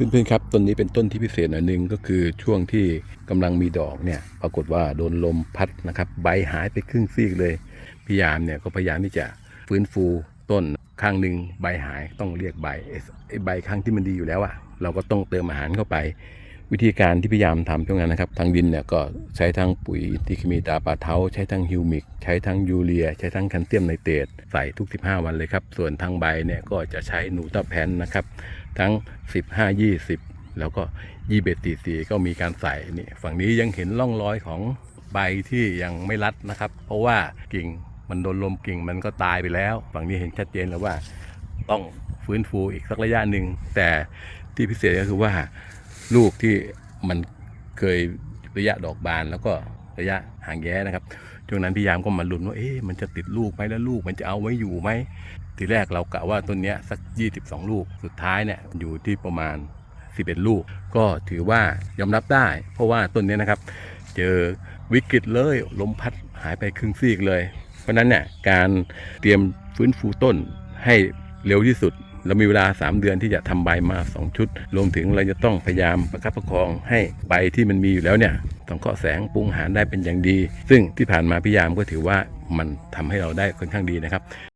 พื่อนๆครับต้นนี้เป็นต้นที่พิเศษหน่อยหนึ่งก็คือช่วงที่กำลังมีดอกเนี่ยปรากฏว่าโดนลมพัดนะครับใบหายไปครึ่งซีกเลยพี่ยามเนี่ยก็พยายามที่จะฟื้นฟูต้นข้างหนึ่งใบหายต้องเรียกใบไอ้ไอ้ใบข้างที่มันดีอยู่แล้วอะเราก็ต้องเติมอาหารเข้าไป วิธีการที่พยายามทำตรงนั้นนะครับทางดินเนี่ยก็ใช้ทั้งปุ๋ยที่เคมีตาปลาเท้าใช้ทั้งฮิวมิก ใช้ทั้งยูเรีย ใช้ทั้งแคลเซียมไนเตรตใส่ทุก 15 วันเลยครับส่วนทางใบเนี่ยก็จะใช้นูตาแพนนะครับ ทั้ง 15 20 แล้วก็ยี่เบตีสีก็มีการใส่นี่ฝั่งนี้ยังเห็นร่องรอยของใบที่ยังไม่รัดนะครับ เพราะว่ากิ่งมันโดนลมกิ่งมันก็ตายไปแล้ว ฝั่งนี้เห็นชัดเจนแล้วว่าต้องฟื้นฟูอีกสักระยะหนึ่งแต่ที่พิเศษก็คือว่าลูกที่มันเคยระยะดอกบานแล้วก็ ระยะห่างแย้นะครับช่วงนั้นพี่ยามก็มาลุ้นว่าเอ๊ะมันจะติดลูกไหมแล้วลูกมันจะเอาไว้อยู่ไหมทีแรกเรากะว่าต้นนี้ยสัก 22 ลูกสุดท้ายเนี่ยอยู่ที่ประมาณ 11 ลูก ก็ถือว่ายอมรับได้ เพราะว่าต้นนี้นะครับ เจอวิกฤตเลยลมพัดหายไปครึ่งซีกเลย เพราะนั้นเนี่ยการเตรียมฟื้นฟูต้นให้เร็วที่สุด เรามีเวลา 3 เดือนที่จะทำใบมา 2 ชุด รวมถึงเราจะต้องพยายามประคับประคองให้ใบที่มันมีอยู่แล้วเนี่ยต้องเคราะห์แสงปรุงอาหารได้เป็นอย่างดี ซึ่งที่ผ่านมาพี่ยามก็ถือว่ามันทำให้เราได้ค่อนข้างดีนะครับ